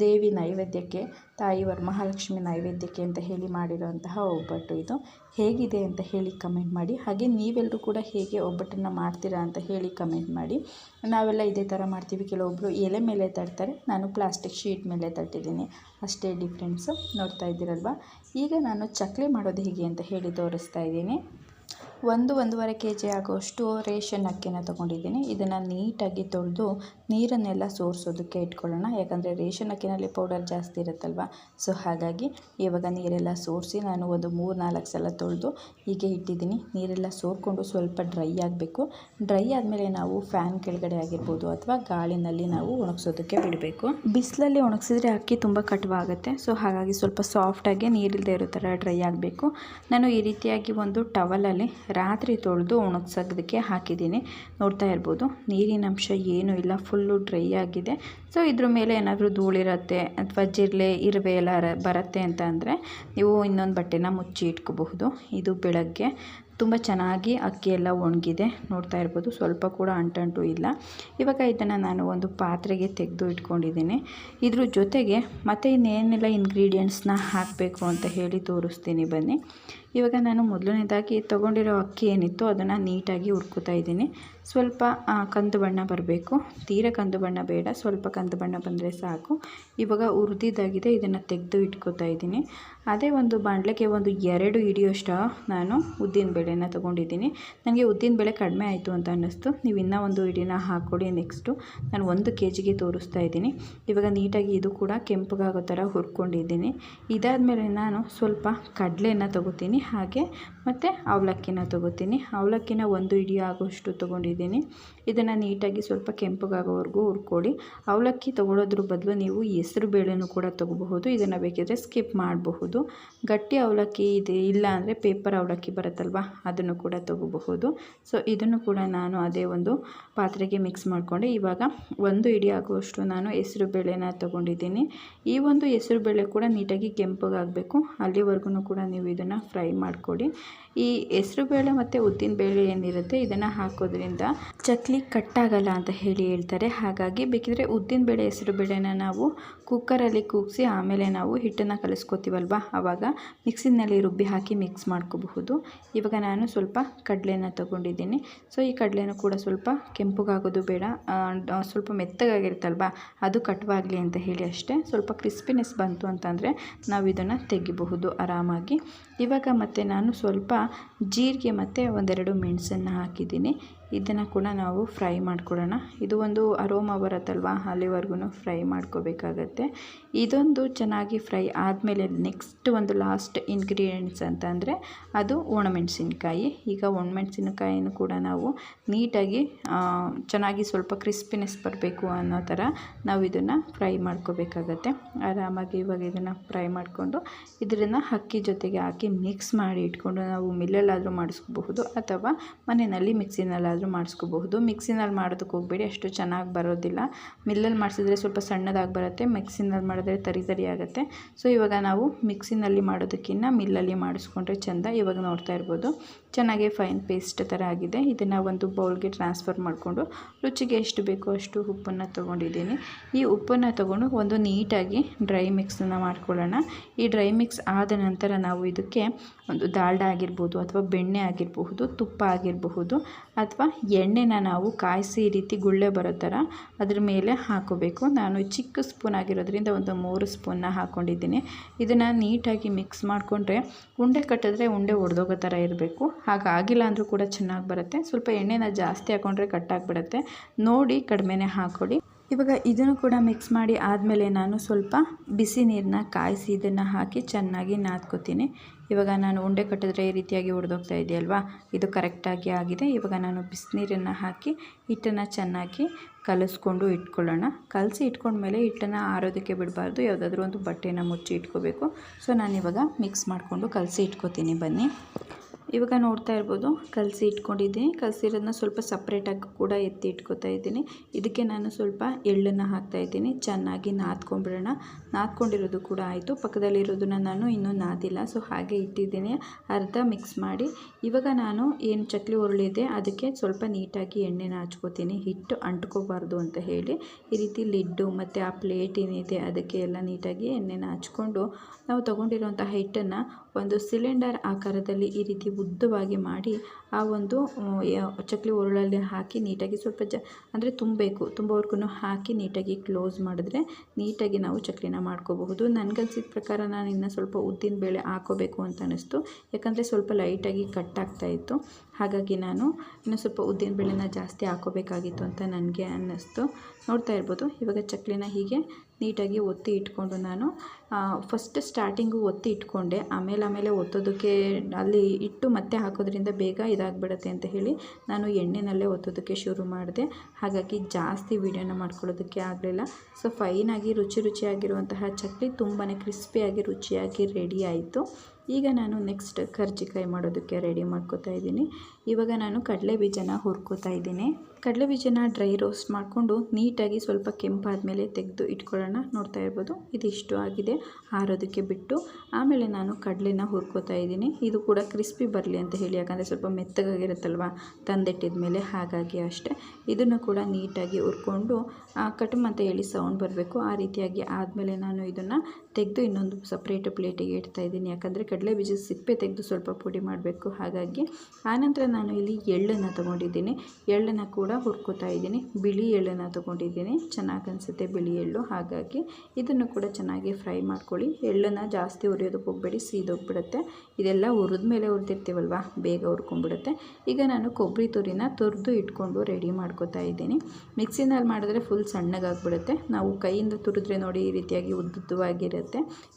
ದೇವಿ ನೈವೇದ್ಯಕ್ಕೆ, ತಾಯಿ ವರಮಹಾಲಕ್ಷ್ಮಿ ನೈವೇದ್ಯಕ್ಕೆ ಅಂತ ಹೇಳಿ ಮಾಡಿರುವಂತಹ ಒಬ್ಬಟ್ಟು ಇದು. ಹೇಗಿದೆ ಅಂತ ಹೇಳಿ ಕಮೆಂಟ್ ಮಾಡಿ. ಹಾಗೆ ನೀವೆಲ್ಲರೂ ಕೂಡ ಹೇಗೆ ಒಬ್ಬಟ್ಟನ್ನು ಮಾಡ್ತೀರಾ ಅಂತ ಹೇಳಿ ಕಮೆಂಟ್ ಮಾಡಿ. ನಾವೆಲ್ಲ ಇದೇ ಥರ ಮಾಡ್ತೀವಿ. ಕೆಲವೊಬ್ಬರು ಎಲೆ ಮೇಲೆ ತಟ್ತಾರೆ ನಾನು ಪ್ಲಾಸ್ಟಿಕ್ ಶೀಟ್ ಮೇಲೆ ತಟ್ಟಿದ್ದೀನಿ. ಅಷ್ಟೇ ಡಿಫ್ರೆನ್ಸು. ನೋಡ್ತಾ ಇದ್ದೀರಲ್ವ? ಈಗ ನಾನು ಚಕ್ಲಿ ಮಾಡೋದು ಹೇಗೆ ಅಂತ ಹೇಳಿ ತೋರಿಸ್ತಾ ಇದ್ದೀನಿ. ಒಂದು ಒಂದೂವರೆ ಕೆ ಜಿ ಆಗುವಷ್ಟು ರೇಷನ್ ಅಕ್ಕಿನ ತೊಗೊಂಡಿದ್ದೀನಿ. ಇದನ್ನು ನೀಟಾಗಿ ತೊಳೆದು ನೀರನ್ನೆಲ್ಲ ಸೋರಿಸೋದಕ್ಕೆ ಇಟ್ಕೊಳ್ಳೋಣ. ಯಾಕಂದರೆ ರೇಷನ್ ಅಕ್ಕಿನಲ್ಲಿ ಪೌಡರ್ ಜಾಸ್ತಿ ಇರುತ್ತಲ್ವ? ಸೊ, ಹಾಗಾಗಿ ಇವಾಗ ನೀರೆಲ್ಲ ಸೋರಿಸಿ ನಾನು ಒಂದು ಮೂರು ನಾಲ್ಕು ಸಲ ತೊಳೆದು ಹೀಗೆ ಇಟ್ಟಿದ್ದೀನಿ. ನೀರೆಲ್ಲ ಸೋರ್ಕೊಂಡು ಸ್ವಲ್ಪ ಡ್ರೈ ಆಗಬೇಕು. ಡ್ರೈ ಆದಮೇಲೆ ನಾವು ಫ್ಯಾನ್ ಕೆಳಗಡೆ ಆಗಿರ್ಬೋದು ಅಥವಾ ಗಾಳಿನಲ್ಲಿ ನಾವು ಒಣಗಿಸೋದಕ್ಕೆ ಬಿಡಬೇಕು. ಬಿಸಿಲಲ್ಲಿ ಒಣಗಿಸಿದ್ರೆ ಅಕ್ಕಿ ತುಂಬ ಕಟವಾಗುತ್ತೆ. ಸೊ, ಹಾಗಾಗಿ ಸ್ವಲ್ಪ ಸಾಫ್ಟಾಗಿ ನೀರಿಲ್ಲದೆ ಇರೋ ಥರ ಡ್ರೈ ಆಗಬೇಕು. ನಾನು ಈ ರೀತಿಯಾಗಿ ಒಂದು ಟವಲಲ್ಲಿ ರಾತ್ರಿ ತೊಳೆದು ಒಣಗ್ಸೋದಕ್ಕೆ ಹಾಕಿದ್ದೀನಿ. ನೋಡ್ತಾ ಇರ್ಬೋದು, ನೀರಿನ ಅಂಶ ಏನೂ ಇಲ್ಲ, ಫುಲ್ಲು ಡ್ರೈ ಆಗಿದೆ. ಸೊ, ಇದ್ರ ಮೇಲೆ ಏನಾದರೂ ಧೂಳಿರುತ್ತೆ ಅಥವಾ ಜಿರಳೆ, ಇರುವೆ ಎಲ್ಲ ಬರುತ್ತೆ ಅಂತ ಅಂದರೆ ನೀವು ಇನ್ನೊಂದು ಬಟ್ಟೆನ ಮುಚ್ಚಿ ಇಟ್ಕೋಬಹುದು. ಇದು ಬೆಳಗ್ಗೆ. ತುಂಬ ಚೆನ್ನಾಗಿ ಅಕ್ಕಿ ಎಲ್ಲ ಒಣಗಿದೆ. ನೋಡ್ತಾ ಇರ್ಬೋದು, ಸ್ವಲ್ಪ ಕೂಡ ಅಂಟಂಟು ಇಲ್ಲ. ಇವಾಗ ಇದನ್ನು ನಾನು ಒಂದು ಪಾತ್ರೆಗೆ ತೆಗೆದು ಇಟ್ಕೊಂಡಿದ್ದೀನಿ. ಇದ್ರ ಜೊತೆಗೆ ಮತ್ತು ಇನ್ನೇನೆಲ್ಲ ಇಂಗ್ರೀಡಿಯೆಂಟ್ಸ್ನ ಹಾಕಬೇಕು ಅಂತ ಹೇಳಿ ತೋರಿಸ್ತೀನಿ ಬನ್ನಿ. ಇವಾಗ ನಾನು ಮೊದಲನೇದಾಗಿ ತೊಗೊಂಡಿರೋ ಅಕ್ಕಿ ಏನಿತ್ತು ಅದನ್ನು ನೀಟಾಗಿ ಹುರ್ಕೋತಾ ಇದ್ದೀನಿ. ಸ್ವಲ್ಪ ಕಂದು ಬಣ್ಣ ಬರಬೇಕು. ತೀರ ಕಂದು ಬಣ್ಣ ಬೇಡ, ಸ್ವಲ್ಪ ಕಂದು ಬಣ್ಣ ಬಂದರೆ ಸಾಕು. ಇವಾಗ ಹುರಿದಿದ್ದಾಗಿದೆ, ಇದನ್ನು ತೆಗೆದು ಇಟ್ಕೋತಾ ಇದ್ದೀನಿ. ಅದೇ ಒಂದು ಬಾಣಲೆಗೆ ಒಂದು ಎರಡು ಹಿಡಿಯೋಷ್ಟು ನಾನು ಉದ್ದಿನ ಬೇಳೆನ ತೊಗೊಂಡಿದ್ದೀನಿ. ನನಗೆ ಉದ್ದಿನ ಬೇಳೆ ಕಡಿಮೆ ಆಯಿತು ಅಂತ ಅನ್ನಿಸ್ತು. ನೀವು ಇನ್ನೂ ಒಂದು ಹಿಡಿನ ಹಾಕ್ಕೊಡಿ ನೆಕ್ಸ್ಟು. ನಾನು ಒಂದು ಕೆ ಜಿಗೆ ತೋರಿಸ್ತಾ ಇದ್ದೀನಿ. ಇವಾಗ ನೀಟಾಗಿ ಇದು ಕೂಡ ಕೆಂಪಗಾಗೋ ಥರ ಹುರ್ಕೊಂಡಿದ್ದೀನಿ. ಇದಾದಮೇಲೆ ನಾನು ಸ್ವಲ್ಪ ಕಡಲೆನ ತೊಗೋತೀನಿ. ಹಾಗೆ ಮತ್ತು ಅವಲಕ್ಕಿನ ತೊಗೋತೀನಿ. ಅವಲಕ್ಕಿನ ಒಂದು ಹಿಡಿ ಆಗೋಷ್ಟು ತೊಗೊಂಡಿದ್ದೀನಿ. ಇದನ್ನು ನೀಟಾಗಿ ಸ್ವಲ್ಪ ಕೆಂಪಗಾಗೋವರೆಗೂ ಹುರ್ಕೊಳ್ಳಿ. ಅವಲಕ್ಕಿ ತೊಗೊಳೋದ್ರ ಬದಲು ನೀವು ಹೆಸ್ರು ಬೇಳೆನೂ ಕೂಡ ತೊಗೋಬಹುದು. ಇದನ್ನು ಬೇಕಿದ್ರೆ ಸ್ಕಿಪ್ ಮಾಡಬಹುದು. ಗಟ್ಟಿ ಅವಲಕ್ಕಿ ಇದೆ, ಇಲ್ಲ ಅಂದರೆ ಪೇಪರ್ ಅವಲಕ್ಕಿ ಬರುತ್ತಲ್ವ, ಅದನ್ನು ಕೂಡ ತೊಗೋಬಹುದು. ಸೊ ಇದನ್ನು ಕೂಡ ನಾನು ಅದೇ ಒಂದು ಪಾತ್ರೆಗೆ ಮಿಕ್ಸ್ ಮಾಡಿಕೊಂಡೆ. ಇವಾಗ ಒಂದು ಹಿಡಿ ಆಗುವಷ್ಟು ನಾನು ಹೆಸ್ರು ಬೇಳೆನ ತೊಗೊಂಡಿದ್ದೀನಿ. ಈ ಒಂದು ಹೆಸರು ಬೇಳೆ ಕೂಡ ನೀಟಾಗಿ ಕೆಂಪಗಾಗಬೇಕು. ಅಲ್ಲಿವರೆಗೂ ಕೂಡ ನೀವು ಇದನ್ನು ಫ್ರೈ ಮಾಡಿಕೊಡಿ ಈ ಹೆಸ್ರುಬೇಳೆ ಮತ್ತು ಉದ್ದಿನಬೇಳೆ ಏನಿರುತ್ತೆ ಇದನ್ನು ಹಾಕೋದ್ರಿಂದ ಚಕ್ಲಿ ಕಟ್ಟಾಗಲ್ಲ ಅಂತ ಹೇಳಿ ಹೇಳ್ತಾರೆ. ಹಾಗಾಗಿ ಬೇಕಿದ್ರೆ ಉದ್ದಿನಬೇಳೆ ಹೆಸರುಬೇಳೆನ ನಾವು ಕುಕ್ಕರಲ್ಲಿ ಕೂಗಿಸಿ ಆಮೇಲೆ ನಾವು ಹಿಟ್ಟನ್ನು ಕಲಿಸ್ಕೋತೀವಲ್ವ? ಆವಾಗ ಮಿಕ್ಸಿನಲ್ಲಿ ರುಬ್ಬಿ ಹಾಕಿ ಮಿಕ್ಸ್ ಮಾಡ್ಕೋಬಹುದು. ಇವಾಗ ನಾನು ಸ್ವಲ್ಪ ಕಡಲೆನ ತೊಗೊಂಡಿದ್ದೀನಿ. ಸೊ ಈ ಕಡಲೆನೂ ಕೂಡ ಸ್ವಲ್ಪ ಕೆಂಪುಗಾಗೋದು ಬೇಡ. ಸ್ವಲ್ಪ ಮೆತ್ತಗಾಗಿರುತ್ತಲ್ವ? ಅದು ಕಟ್ವಾಗಲಿ ಅಂತ ಹೇಳಿ ಅಷ್ಟೇ. ಸ್ವಲ್ಪ ಕ್ರಿಸ್ಪಿನೆಸ್ ಬಂತು ಅಂತಂದರೆ ನಾವು ಇದನ್ನು ತೆಗಿಬಹುದು ಆರಾಮಾಗಿ. ಇವಾಗ ಮತ್ತೆ ನಾನು ಸ್ವಲ್ಪ ಜೀರಿಗೆ ಮತ್ತು ಒಂದೆರಡು ಮೆಣಸನ್ನು ಹಾಕಿದ್ದೀನಿ. ಇದನ್ನು ಕೂಡ ನಾವು ಫ್ರೈ ಮಾಡ್ಕೊಳ್ಳೋಣ ಇದು ಒಂದು ಅರೋಮ ಬರುತ್ತಲ್ವ ಅಲ್ಲಿವರೆಗೂ ಫ್ರೈ ಮಾಡ್ಕೋಬೇಕಾಗತ್ತೆ. ಇದೊಂದು ಚೆನ್ನಾಗಿ ಫ್ರೈ ಆದಮೇಲೆ ನೆಕ್ಸ್ಟ್ ಒಂದು ಲಾಸ್ಟ್ ಇಂಗ್ರೀಡಿಯೆಂಟ್ಸ್ ಅಂತಂದರೆ ಅದು ಒಣಮೆಣಸಿನ್ಕಾಯಿ. ಈಗ ಒಣಮೆಣಸಿನಕಾಯಿನೂ ಕೂಡ ನಾವು ನೀಟಾಗಿ ಚೆನ್ನಾಗಿ ಸ್ವಲ್ಪ ಕ್ರಿಸ್ಪಿನೆಸ್ ಬರಬೇಕು ಅನ್ನೋ ಥರ ನಾವು ಇದನ್ನು ಫ್ರೈ ಮಾಡ್ಕೋಬೇಕಾಗತ್ತೆ. ಆರಾಮಾಗಿ ಇವಾಗ ಇದನ್ನು ಫ್ರೈ ಮಾಡಿಕೊಂಡು ಇದನ್ನು ಅಕ್ಕಿ ಜೊತೆಗೆ ಹಾಕಿ ಮಿಕ್ಸ್ ಮಾಡಿ ಇಟ್ಕೊಂಡು ನಾವು ಮಿಲ್ಲಲ್ಲಾದರೂ ಮಾಡಿಸ್ಕೋಬಹುದು ಅಥವಾ ಮನೆಯಲ್ಲಿ ಮಿಕ್ಸಿನಲ್ಲಾದರೂ ಮಾಡಿಸ್ಕೋಬಹುದು. ಮಿಕ್ಸಿನಲ್ಲಿ ಮಾಡೋದಕ್ಕೆ ಹೋಗಬೇಡಿ, ಅಷ್ಟು ಚೆನ್ನಾಗಿ ಬರೋದಿಲ್ಲ. ಮಿಲ್ಲಲ್ಲಿ ಮಾಡಿಸಿದ್ರೆ ಸ್ವಲ್ಪ ಸಣ್ಣದಾಗಿ ಬರುತ್ತೆ ಮಿಕ್ಸಿನಲ್ಲಿ ಮಾಡಿದ್ರೆ ತರಿ ತರಿ ಆಗುತ್ತೆ. ಸೊ ಇವಾಗ ನಾವು ಮಿಕ್ಸಿನಲ್ಲಿ ಮಾಡೋದಕ್ಕಿಂತ ಮಿಲ್ಲಲ್ಲಿ ಮಾಡಿಸ್ಕೊಂಡ್ರೆ ಚೆಂದ, ಇವಾಗ ನೋಡ್ತಾ ಇರ್ಬೋದು. ಚೆನ್ನಾಗಿ ಫೈನ್ ಪೇಸ್ಟ್ ಥರ ಆಗಿದೆ. ಇದನ್ನು ಒಂದು ಬೌಲ್ಗೆ ಟ್ರಾನ್ಸ್ಫರ್ ಮಾಡಿಕೊಂಡು ರುಚಿಗೆ ಎಷ್ಟು ಬೇಕೋ ಅಷ್ಟು ಉಪ್ಪನ್ನು ತೊಗೊಂಡಿದ್ದೀನಿ. ಈ ಉಪ್ಪನ್ನು ತೊಗೊಂಡು ಒಂದು ನೀಟಾಗಿ ಡ್ರೈ ಮಿಕ್ಸನ್ನು ಮಾಡ್ಕೊಳ್ಳೋಣ. ಈ ಡ್ರೈ ಮಿಕ್ಸ್ ಆದ ನಂತರ ನಾವು ಇದಕ್ಕೆ ಒಂದು ದಾಲ್ಡ ಆಗಿರ್ಬೋದು ಅಥವಾ ಬೆಣ್ಣೆ ಆಗಿರಬಹುದು, ತುಪ್ಪ ಆಗಿರಬಹುದು ಅಥವಾ ಎಣ್ಣೆನ ನಾವು ಕಾಯಿಸಿ ಈ ರೀತಿ ಗುಳ್ಳೆ ಬರೋ ಥರ ಅದ್ರ ಮೇಲೆ ಹಾಕೋಬೇಕು. ನಾನು ಚಿಕ್ಕ ಸ್ಪೂನ್ ಆಗಿರೋದ್ರಿಂದ ಒಂದು ಮೂರು ಸ್ಪೂನ್ನ ಹಾಕ್ಕೊಂಡಿದ್ದೀನಿ ಇದನ್ನು ನೀಟಾಗಿ ಮಿಕ್ಸ್ ಮಾಡಿಕೊಂಡ್ರೆ ಉಂಡೆ ಕಟ್ಟಿದ್ರೆ ಉಂಡೆ ಒಡೆದೋಗೋ ಥರ ಇರಬೇಕು. ಹಾಗಾಗಿಲ್ಲ ಅಂದರೂ ಕೂಡ ಚೆನ್ನಾಗಿ ಬರುತ್ತೆ. ಸ್ವಲ್ಪ ಎಣ್ಣೆನ ಜಾಸ್ತಿ ಹಾಕ್ಕೊಂಡ್ರೆ ಕಟ್ಟಾಗಿಬಿಡುತ್ತೆ ನೋಡಿ ಕಡಿಮೆನೇ ಹಾಕ್ಕೊಡಿ ಇವಾಗ ಇದನ್ನು ಕೂಡ ಮಿಕ್ಸ್ ಮಾಡಿ ಆದಮೇಲೆ ನಾನು ಸ್ವಲ್ಪ ಬಿಸಿ ನೀರನ್ನ ಕಾಯಿಸಿ ಇದನ್ನು ಹಾಕಿ ಚೆನ್ನಾಗಿ ನಾದ್ಕೋತೀನಿ. ಇವಾಗ ನಾನು ಉಂಡೆ ಕಟ್ಟಿದ್ರೆ ಈ ರೀತಿಯಾಗಿ ಉಡ್ದೋಗ್ತಾ ಇದೆಯಲ್ವಾ? ಇದು ಕರೆಕ್ಟಾಗಿ ಆಗಿದೆ. ಇವಾಗ ನಾನು ಬಿಸಿನೀರನ್ನು ಹಾಕಿ, ಹಿಟ್ಟನ್ನು ಚೆನ್ನಾಗಿ ಕಲಿಸ್ಕೊಂಡು ಇಟ್ಕೊಳ್ಳೋಣ. ಕಲಸಿ ಇಟ್ಕೊಂಡ್ಮೇಲೆ ಹಿಟ್ಟನ್ನು ಆರೋದಕ್ಕೆ ಬಿಡಬಾರ್ದು. ಯಾವುದಾದ್ರೂ ಒಂದು ಬಟ್ಟೆನ ಮುಚ್ಚಿ ಇಟ್ಕೋಬೇಕು. ಸೊ, ನಾನಿವಾಗ ಮಿಕ್ಸ್ ಮಾಡಿಕೊಂಡು ಕಲಸಿ ಇಟ್ಕೋತೀನಿ. ಬನ್ನಿ. ಇವಾಗ ನೋಡ್ತಾ ಇರ್ಬೋದು, ಕಲಸಿ ಇಟ್ಕೊಂಡಿದ್ದೀನಿ. ಕಲಸಿರೋದನ್ನ ಸ್ವಲ್ಪ ಸಪ್ರೇಟಾಗಿ ಕೂಡ ಎತ್ತಿ ಇಟ್ಕೊತಾ ಇದ್ದೀನಿ. ಇದಕ್ಕೆ ನಾನು ಸ್ವಲ್ಪ ಎಳ್ಳನ್ನು ಹಾಕ್ತಾ ಇದ್ದೀನಿ. ಚೆನ್ನಾಗಿ ನಾದ್ಕೊಂಡ್ಬಿಡೋಣ. ನಾದ್ಕೊಂಡಿರೋದು ಕೂಡ ಆಯಿತು. ಪಕ್ಕದಲ್ಲಿರೋದನ್ನ ನಾನು ಇನ್ನೂ ನಾದಿಲ್ಲ. ಸೊ ಹಾಗೆ ಇಟ್ಟಿದ್ದೀನಿ. ಅರ್ಧ ಮಿಕ್ಸ್ ಮಾಡಿ. ಇವಾಗ ನಾನು ಏನು ಚಕ್ಲಿ ಉರುಳಿದೆ ಅದಕ್ಕೆ ಸ್ವಲ್ಪ ನೀಟಾಗಿ ಎಣ್ಣೆನ ಹಚ್ಕೋತೀನಿ. ಹಿಟ್ಟು ಅಂಟ್ಕೋಬಾರ್ದು ಅಂತ ಹೇಳಿ. ಈ ರೀತಿ ಲಿಡ್ಡು ಮತ್ತು ಆ ಪ್ಲೇಟ್ ಏನಿದೆ, ಅದಕ್ಕೆ ಎಲ್ಲ ನೀಟಾಗಿ ಎಣ್ಣೆನ ಹಚ್ಕೊಂಡು, ನಾವು ತೊಗೊಂಡಿರುವಂತಹ ಹಿಟ್ಟನ್ನು ಒಂದು ಸಿಲಿಂಡರ್ ಆಕಾರದಲ್ಲಿ ಈ ರೀತಿ ಉದ್ದವಾಗಿ ಮಾಡಿ ಆ ಒಂದು ಚಕ್ಲಿ ಉರುಳಲ್ಲಿ ಹಾಕಿ ನೀಟಾಗಿ ಸ್ವಲ್ಪ ಜ, ಅಂದರೆ ತುಂಬಬೇಕು. ತುಂಬೋವರೆಗೂ ಹಾಕಿ ನೀಟಾಗಿ ಕ್ಲೋಸ್ ಮಾಡಿದ್ರೆ ನೀಟಾಗಿ ನಾವು ಚಕ್ಲಿನ ಮಾಡ್ಕೋಬಹುದು. ನನಗನ್ಸಿದ ಪ್ರಕಾರ ನಾನು ಇನ್ನು ಸ್ವಲ್ಪ ಉದ್ದಿನ ಬೇಳೆ ಹಾಕೋಬೇಕು ಅಂತ ಅನ್ನಿಸ್ತು. ಯಾಕಂದರೆ ಸ್ವಲ್ಪ ಲೈಟಾಗಿ ಕಟ್ ಆಗ್ತಾ ಇತ್ತು. ಹಾಗಾಗಿ ನಾನು ಇನ್ನು ಸ್ವಲ್ಪ ಉದ್ದಿನ ಬೇಳೆನ ಜಾಸ್ತಿ ಹಾಕೋಬೇಕಾಗಿತ್ತು ಅಂತ ನನಗೆ ಅನ್ನಿಸ್ತು. ನೋಡ್ತಾ ಇರ್ಬೋದು, ಇವಾಗ ಚಕ್ಲಿನ ಹೀಗೆ ನೀಟಾಗಿ ಒತ್ತಿ ಇಟ್ಕೊಂಡು ನಾನು ಫಸ್ಟ್ ಸ್ಟಾರ್ಟಿಂಗು ಒತ್ತಿ ಇಟ್ಕೊಂಡೆ. ಆಮೇಲೆ ಆಮೇಲೆ ಒತ್ತೋದಕ್ಕೆ ಅಲ್ಲಿ ಇಟ್ಟು ಮತ್ತೆ ಹಾಕೋದ್ರಿಂದ ಬೇಗ ಇದಾಗ್ಬಿಡುತ್ತೆ ಅಂತ ಹೇಳಿ ನಾನು ಎಣ್ಣೆನಲ್ಲೇ ಒತ್ತೋದಕ್ಕೆ ಶುರು ಮಾಡಿದೆ. ಹಾಗಾಗಿ ಜಾಸ್ತಿ ವೀಡಿಯೋನ ಮಾಡ್ಕೊಳ್ಳೋದಕ್ಕೆ ಆಗಲಿಲ್ಲ. ಸೊ ಫೈನಾಗಿ ರುಚಿ ರುಚಿಯಾಗಿರುವಂತಹ ಚಕ್ಲಿ ತುಂಬಾ ಕ್ರಿಸ್ಪಿಯಾಗಿ ರುಚಿಯಾಗಿ ರೆಡಿ ಆಯಿತು. ಈಗ ನಾನು ನೆಕ್ಸ್ಟ್ ಕರ್ಜಿಕಾಯಿ ಮಾಡೋದಕ್ಕೆ ರೆಡಿ ಮಾಡ್ಕೋತಾ ಇದ್ದೀನಿ. ಇವಾಗ ನಾನು ಕಡಲೆ ಬೀಜನ ಹುರ್ಕೋತಾ ಇದ್ದೀನಿ. ಕಡಲೆ ಬೀಜನ ಡ್ರೈ ರೋಸ್ಟ್ ಮಾಡಿಕೊಂಡು ನೀಟಾಗಿ ಸ್ವಲ್ಪ ಕೆಂಪಾದ ಮೇಲೆ ತೆಗೆದು ಇಟ್ಕೊಳ್ಳೋಣ. ನೋಡ್ತಾ ಇರ್ಬೋದು ಇದಿಷ್ಟು ಆಗಿದೆ. ಆರೋದಕ್ಕೆ ಬಿಟ್ಟು ಆಮೇಲೆ ನಾನು ಕಡಲೆನ ಹುರ್ಕೋತಾ ಇದ್ದೀನಿ. ಇದು ಕೂಡ ಕ್ರಿಸ್ಪಿ ಬರಲಿ ಅಂತ ಹೇಳಿ, ಯಾಕಂದರೆ ಸ್ವಲ್ಪ ಮೆತ್ತಗಾಗಿರುತ್ತಲ್ವ? ತಂದಿಟ್ಟಿದ ಮೇಲೆ ಹಾಗಾಗಿ ಅಷ್ಟೇ. ಇದನ್ನು ಕೂಡ ನೀಟಾಗಿ ಹುರ್ಕೊಂಡು ಕಟಮ್ ಅಂತ ಹೇಳಿ ಸೌಂಡ್ ಬರಬೇಕು. ಆ ರೀತಿಯಾಗಿ ಆದಮೇಲೆ ನಾನು ಇದನ್ನು ತೆಗೆದು ಇನ್ನೊಂದು ಸಪ್ರೇಟ್ ಪ್ಲೇಟಿಗೆ ಇಡ್ತಾ ಇದ್ದೀನಿ. ಯಾಕಂದರೆ ಕಡಲೆ ಬೀಜದ ಸಿಪ್ಪೆ ತೆಗೆದು ಸ್ವಲ್ಪ ಪುಡಿ ಮಾಡಬೇಕು. ಹಾಗಾಗಿ ಆನಂತರ ನಾನು ಇಲ್ಲಿ ಎಳ್ಳನ್ನು ತೊಗೊಂಡಿದ್ದೀನಿ. ಎಳ್ಳನ್ನು ಕೂಡ ಹುರ್ಕೋತಾ ಇದ್ದೀನಿ. ಬಿಳಿ ಎಳ್ಳನ್ನು ತೊಗೊಂಡಿದ್ದೀನಿ. ಚೆನ್ನಾಗಿ ಅನಿಸುತ್ತೆ ಬಿಳಿ ಎಳ್ಳು. ಹಾಗಾಗಿ ಇದನ್ನು ಕೂಡ ಚೆನ್ನಾಗಿ ಫ್ರೈ ಮಾಡ್ಕೊಳ್ಳಿ. ಎಳ್ಳನ್ನು ಜಾಸ್ತಿ ಹುರಿಯೋದಕ್ಕೆ ಹೋಗಬೇಡಿ, ಸೀದೋಗ್ಬಿಡುತ್ತೆ. ಇದೆಲ್ಲ ಹುರಿದ ಮೇಲೆ ಹುರಿದಿರ್ತೀವಲ್ವಾ? ಬೇಗ ಹುರ್ಕೊಂಡ್ಬಿಡುತ್ತೆ ಈಗ ನಾನು ಕೊಬ್ಬರಿ ತುರಿನ ತುರಿದು ಇಟ್ಕೊಂಡು ರೆಡಿ ಮಾಡ್ಕೋತಾ ಇದ್ದೀನಿ. ಮಿಕ್ಸಿನಲ್ಲಿ ಮಾಡಿದ್ರೆ ಫುಲ್ ಸಣ್ಣಗಾಗ್ಬಿಡುತ್ತೆ. ನಾವು ಕೈಯಿಂದ ತುರಿದ್ರೆ ನೋಡಿ ಈ ರೀತಿಯಾಗಿ ಉದ್ದುದ್ದವಾಗಿರುತ್ತೆ.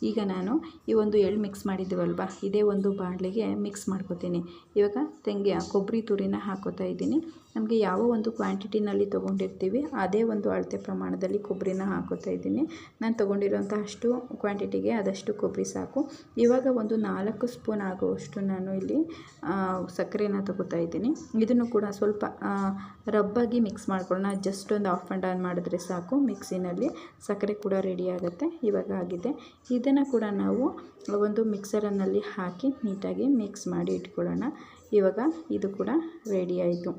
ಈಗ ನಾನು ಈ ಒಂದು ಎಳ್ಳು ಮಿಕ್ಸ್ ಮಾಡಿದ್ದೀವಲ್ವ ಇದೇ ಒಂದು ಬಾಣಲೆಗೆ ಮಿಕ್ಸ್ ಮಾಡ್ಕೋತೀನಿ. ಇವಾಗ ತೆಂಗಿ ಕೊಬ್ಬರಿ ತುರಿನ ಹಾಕೋತಾ ಇದ್ದೀನಿ. ನಮಗೆ ಯಾವ ಒಂದು ಕ್ವಾಂಟಿಟಿನಲ್ಲಿ ತೊಗೊಂಡಿರ್ತೀವಿ, ಅದೇ ಒಂದು ಅಳತೆ ಪ್ರಮಾಣದಲ್ಲಿ ಕೊಬ್ಬರಿನ ಹಾಕೋತಾ ಇದ್ದೀನಿ. ನಾನು ತೊಗೊಂಡಿರೋಂಥ ಅಷ್ಟು ಕ್ವಾಂಟಿಟಿಗೆ ಅದಷ್ಟು ಕೊಬ್ಬರಿ ಸಾಕು. ಇವಾಗ ಒಂದು ನಾಲ್ಕು ಸ್ಪೂನ್ ಆಗುವಷ್ಟು ನಾನು ಇಲ್ಲಿ ಸಕ್ಕರೆನ ತೊಗೋತಾ ಇದ್ದೀನಿ. ಇದನ್ನು ಕೂಡ ಸ್ವಲ್ಪ ರಬ್ಬಾಗಿ ಮಿಕ್ಸ್ ಮಾಡ್ಕೊಳ್ಳೋಣ. ಜಸ್ಟ್ ಒಂದು ಆಫ್ ಆ್ಯಂಡ್ ಆನ್ ಮಾಡಿದ್ರೆ ಸಾಕು ಮಿಕ್ಸಿನಲ್ಲಿ. ಸಕ್ಕರೆ ಕೂಡ ರೆಡಿ ಆಗುತ್ತೆ, ಇವಾಗ ಆಗಿದೆ. ಇದನ್ನು ಕೂಡ ನಾವು ಒಂದು ಮಿಕ್ಸರನ್ನಲ್ಲಿ ಹಾಕಿ ನೀಟಾಗಿ ಮಿಕ್ಸ್ ಮಾಡಿ ಇಟ್ಕೊಳ್ಳೋಣ. ಇವಾಗ ಇದು ಕೂಡ ರೆಡಿ ಆಯಿತು.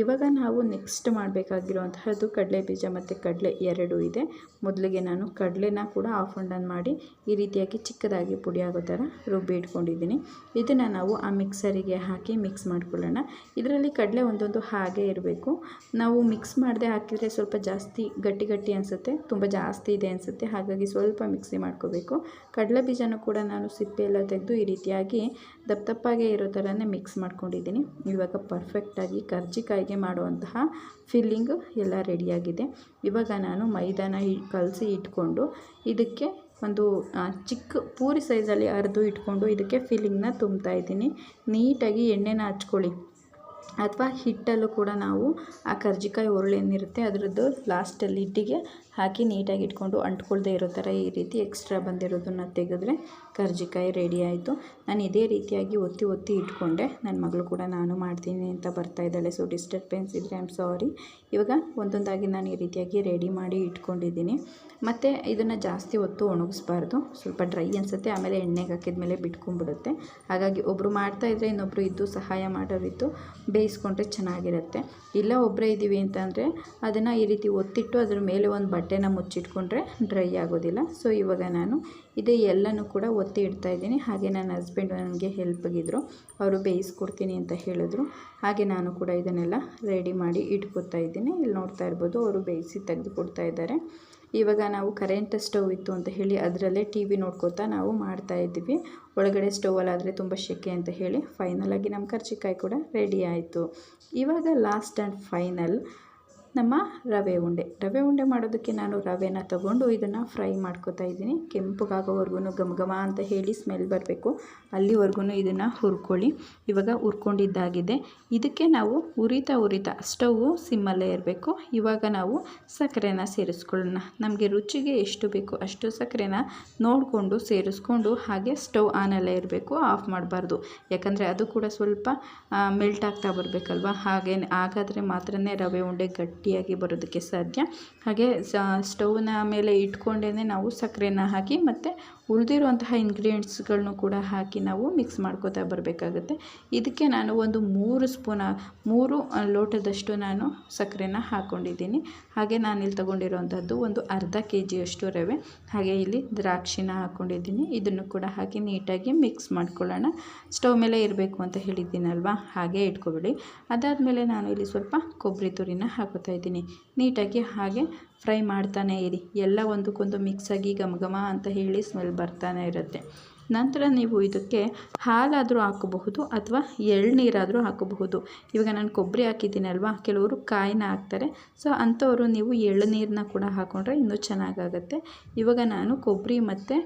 ಇವಾಗ ನಾವು ನೆಕ್ಸ್ಟ್ ಮಾಡಬೇಕಾಗಿರುವಂತಹದ್ದು ಕಡಲೆ ಬೀಜ ಮತ್ತು ಕಡಲೆ ಎರಡೂ ಇದೆ. ಮೊದಲಿಗೆ ನಾನು ಕಡಲೆನ ಕೂಡ ಆಫ್ ಆ್ಯಂಡ್ ಆನ್ ಮಾಡಿ ಈ ರೀತಿಯಾಗಿ ಚಿಕ್ಕದಾಗಿ ಪುಡಿ ಆಗೋ ಥರ ರುಬ್ಬಿ ಇಟ್ಕೊಂಡಿದ್ದೀನಿ. ಇದನ್ನು ನಾವು ಆ ಮಿಕ್ಸರಿಗೆ ಹಾಕಿ ಮಿಕ್ಸ್ ಮಾಡ್ಕೊಳ್ಳೋಣ. ಇದರಲ್ಲಿ ಕಡಲೆ ಒಂದೊಂದು ಹಾಗೆ ಇರಬೇಕು. ನಾವು ಮಿಕ್ಸ್ ಮಾಡದೆ ಹಾಕಿದರೆ ಸ್ವಲ್ಪ ಜಾಸ್ತಿ ಗಟ್ಟಿ ಗಟ್ಟಿ ಅನಿಸುತ್ತೆ, ತುಂಬ ಜಾಸ್ತಿ ಇದೆ ಅನಿಸುತ್ತೆ. ಹಾಗಾಗಿ ಸ್ವಲ್ಪ ಮಿಕ್ಸಿ ಮಾಡ್ಕೋಬೇಕು. ಕಡಲೆ ಬೀಜನೂ ಕೂಡ ನಾನು ಸಿಪ್ಪೆ ಎಲ್ಲ ತೆಗೆದು ಈ ರೀತಿಯಾಗಿ ದಪ್ಪ ದಪ್ಪಾಗೆ ಇರೋ ಥರನೇ ಮಿಕ್ಸ್ ಮಾಡ್ಕೊಂಡಿದ್ದೀನಿ. ಇವಾಗ ಪರ್ಫೆಕ್ಟಾಗಿ ಕರ್ಜಿಕಾಯಿಗೆ ಮಾಡುವಂತಹ ಫಿಲ್ಲಿಂಗ್ ಎಲ್ಲ ರೆಡಿಯಾಗಿದೆ ಇವಾಗ ನಾನು ಮೈದಾನ ಕಲಸಿ ಇಟ್ಕೊಂಡು ಇದಕ್ಕೆ ಒಂದು ಚಿಕ್ಕ ಪೂರಿ ಸೈಜಲ್ಲಿ ಅರ್ದು ಇಟ್ಕೊಂಡು ಇದಕ್ಕೆ ಫಿಲ್ಲಿಂಗ್ನ ತುಂಬ್ತಾ ಇದ್ದೀನಿ. ನೀಟಾಗಿ ಎಣ್ಣೆನ ಹಚ್ಕೊಳ್ಳಿ. ಅಥವಾ ಹಿಟ್ಟಲ್ಲೂ ಕೂಡ ನಾವು ಆ ಕರ್ಜಿಕಾಯಿ ಉರುಳೇನಿರುತ್ತೆ ಅದರದ್ದು ಲಾಸ್ಟಲ್ಲಿ ಹಿಟ್ಟಿಗೆ ಹಾಕಿ ನೀಟಾಗಿ ಇಟ್ಕೊಂಡು ಅಂಟ್ಕೊಳ್ದೇ ಇರೋ ಥರ ಈ ರೀತಿ ಎಕ್ಸ್ಟ್ರಾ ಬಂದಿರೋದನ್ನು ತೆಗೆದ್ರೆ ಕರ್ಜಿಕಾಯಿ ರೆಡಿ ಆಯಿತು. ನಾನು ಇದೇ ರೀತಿಯಾಗಿ ಒತ್ತಿ ಒತ್ತಿ ಇಟ್ಕೊಂಡೆ. ನನ್ನ ಮಗಳು ಕೂಡ ನಾನು ಮಾಡ್ತೀನಿ ಅಂತ ಬರ್ತಾ ಇದ್ದಾಳೆ. ಸೊ ಡಿಸ್ಟರ್ಬೆನ್ಸ್ ಇದ್ದರೆ ಐಮ್ ಸಾರಿ ಇವಾಗ ಒಂದೊಂದಾಗಿ ನಾನು ಈ ರೀತಿಯಾಗಿ ರೆಡಿ ಮಾಡಿ ಇಟ್ಕೊಂಡಿದ್ದೀನಿ. ಮತ್ತು ಇದನ್ನು ಜಾಸ್ತಿ ಹೊತ್ತು ಒಣಗಿಸ್ಬಾರ್ದು. ಸ್ವಲ್ಪ ಡ್ರೈ ಅನಿಸುತ್ತೆ. ಆಮೇಲೆ ಎಣ್ಣೆಗೆ ಹಾಕಿದ ಮೇಲೆ ಬಿಟ್ಕೊಂಡ್ಬಿಡುತ್ತೆ. ಹಾಗಾಗಿ ಒಬ್ಬರು ಮಾಡ್ತಾಯಿದ್ರೆ ಇನ್ನೊಬ್ಬರು ಇದ್ದು ಸಹಾಯ ಮಾಡೋರಿತ್ತು. ಬೇಯಿಸ್ಕೊಂಡ್ರೆ ಚೆನ್ನಾಗಿರುತ್ತೆ. ಇಲ್ಲ ಒಬ್ಬರೇ ಇದ್ದೀವಿ ಅಂತಂದರೆ ಅದನ್ನು ಈ ರೀತಿ ಒತ್ತಿಟ್ಟು ಅದ್ರ ಮೇಲೆ ಒಂದು ಬಟ್ಟೆನ ಮುಚ್ಚಿಟ್ಕೊಂಡ್ರೆ ಡ್ರೈ ಆಗೋದಿಲ್ಲ. ಸೊ ಇವಾಗ ನಾನು ಇದೇ ಎಲ್ಲನೂ ಕೂಡ ಒತ್ತಿ ಇಡ್ತಾ ಇದ್ದೀನಿ. ಹಾಗೆ ನನ್ನ ಹಸ್ಬೆಂಡ್ ನನಗೆ ಹೆಲ್ಪ್ಗಿದ್ರು ಅವರು ಬೇಯಿಸ್ಕೊಡ್ತೀನಿ ಅಂತ ಹೇಳಿದ್ರು. ಹಾಗೆ ನಾನು ಕೂಡ ಇದನ್ನೆಲ್ಲ ರೆಡಿ ಮಾಡಿ ಇಟ್ಕೊತಾ ಇದ್ದೀನಿ. ಇಲ್ಲಿ ನೋಡ್ತಾ ಇರ್ಬೋದು ಅವರು ಬೇಯಿಸಿ ತೆಗೆದು ಕೊಡ್ತಾ ಇದ್ದಾರೆ. ಇವಾಗ ನಾವು ಕರೆಂಟ್ ಸ್ಟವ್ ಇತ್ತು ಅಂತ ಹೇಳಿ ಅದರಲ್ಲೇ ಟಿ ವಿ ನೋಡ್ಕೋತಾ ನಾವು ಮಾಡ್ತಾ ಇದ್ದೀವಿ. ಒಳಗಡೆ ಸ್ಟವಲ್ಲಾದರೆ ತುಂಬ ಶೆಕೆ ಅಂತ ಹೇಳಿ ಫೈನಲಾಗಿ ನಮ್ಮ ಕರ್ಚಿಕಾಯಿ ಕೂಡ ರೆಡಿ ಆಯಿತು. ಇವಾಗ ಲಾಸ್ಟ್ ಆ್ಯಂಡ್ ಫೈನಲ್ ನಮ್ಮ ರವೆ ಉಂಡೆ. ರವೆ ಉಂಡೆ ಮಾಡೋದಕ್ಕೆ ನಾನು ರವೆನ ತಗೊಂಡು ಇದನ್ನು ಫ್ರೈ ಮಾಡ್ಕೊತಾ ಇದ್ದೀನಿ. ಕೆಂಪಗಾಗೋವರೆಗೂ ಘಮ ಘಮ ಅಂತ ಹೇಳಿ ಸ್ಮೆಲ್ ಬರಬೇಕು. ಅಲ್ಲಿವರೆಗೂ ಇದನ್ನು ಹುರ್ಕೊಳ್ಳಿ. ಇವಾಗ ಹುರ್ಕೊಂಡಿದ್ದಾಗಿದೆ. ಇದಕ್ಕೆ ನಾವು ಉರಿತ ಉರಿತ ಸ್ಟೌವು ಸಿಮ್ಮಲ್ಲೇ ಇರಬೇಕು. ಇವಾಗ ನಾವು ಸಕ್ಕರೆನ ಸೇರಿಸ್ಕೊಳ್ಳೋಣ. ನಮಗೆ ರುಚಿಗೆ ಎಷ್ಟು ಬೇಕು ಅಷ್ಟು ಸಕ್ಕರೆನ ನೋಡಿಕೊಂಡು ಸೇರಿಸ್ಕೊಂಡು ಹಾಗೆ ಸ್ಟವ್ ಆನಲ್ಲೇ ಇರಬೇಕು. ಆಫ್ ಮಾಡಬಾರ್ದು. ಯಾಕಂದರೆ ಅದು ಕೂಡ ಸ್ವಲ್ಪ ಮೆಲ್ಟ್ ಆಗ್ತಾ ಬರಬೇಕಲ್ವ? ಹಾಗೇ ಹಾಗಾದರೆ ಮಾತ್ರನೇ ರವೆ ಉಂಡೆ ಗಟ್ಟಿಯಾಗಿ ಬರೋದಕ್ಕೆ ಸಾಧ್ಯ. ಹಾಗೆ ಸ್ಟೌವ್ನ ಮೇಲೆ ಇಟ್ಕೊಂಡೇ ನಾವು ಸಕ್ಕರೆನ ಹಾಕಿ ಮತ್ತು ಉಳಿದಿರುವಂತಹ ಇಂಗ್ರೀಡಿಯೆಂಟ್ಸ್ಗಳನ್ನು ಕೂಡ ಹಾಕಿ ನಾವು ಮಿಕ್ಸ್ ಮಾಡ್ಕೋತಾ ಬರಬೇಕಾಗುತ್ತೆ. ಇದಕ್ಕೆ ನಾನು ಒಂದು ಮೂರು ಸ್ಪೂನ, ಮೂರು ಲೋಟದಷ್ಟು ನಾನು ಸಕ್ಕರೆನ ಹಾಕ್ಕೊಂಡಿದ್ದೀನಿ ಹಾಗೆ ನಾನಿಲ್ಲಿ ತೊಗೊಂಡಿರೋವಂಥದ್ದು ಒಂದು ಅರ್ಧ ಕೆ ಜಿಯಷ್ಟು ರವೆ, ಹಾಗೆ ಇಲ್ಲಿ ದ್ರಾಕ್ಷಿನ ಹಾಕ್ಕೊಂಡಿದ್ದೀನಿ ಇದನ್ನು ಕೂಡ ಹಾಕಿ ನೀಟಾಗಿ ಮಿಕ್ಸ್ ಮಾಡ್ಕೊಳ್ಳೋಣ. ಸ್ಟವ್ ಮೇಲೆ ಇರಬೇಕು ಅಂತ ಹೇಳಿದ್ದೀನಲ್ವಾ? ಹಾಗೆ ಇಟ್ಕೊಬೇಡಿ. ಅದಾದಮೇಲೆ ನಾನು ಇಲ್ಲಿ ಸ್ವಲ್ಪ ಕೊಬ್ಬರಿ ತುರಿನ ಹಾಕೋತಾ ಇದ್ದೀನಿ. ನೀಟಾಗಿ ಹಾಗೆ ಫ್ರೈ ಮಾಡ್ತಾನೇ ಇರಿ. ಎಲ್ಲ ಒಂದಕ್ಕೊಂದು ಮಿಕ್ಸಾಗಿ ಘಮ ಘಮ ಅಂತ ಹೇಳಿ ಸ್ಮೆಲ್ ಬರ್ತಾನೆ ಇರುತ್ತೆ. ನಂತರ ನೀವು ಇದಕ್ಕೆ ಹಾಲಾದರೂ ಹಾಕಬಹುದು ಅಥವಾ ಎಳ್ನೀರಾದರೂ ಹಾಕಬಹುದು. ಇವಾಗ ನಾನು ಕೊಬ್ಬರಿ ಹಾಕಿದ್ದೀನಲ್ವಾ? ಕೆಲವರು ಕಾಯಿನ ಹಾಕ್ತಾರೆ. ಸೊ ಅಂಥವರು ನೀವು ಎಳ್ನೀರನ್ನ ಕೂಡ ಹಾಕ್ಕೊಂಡ್ರೆ ಇನ್ನೂ ಚೆನ್ನಾಗಾಗತ್ತೆ. ಇವಾಗ ನಾನು ಕೊಬ್ಬರಿ ಮತ್ತು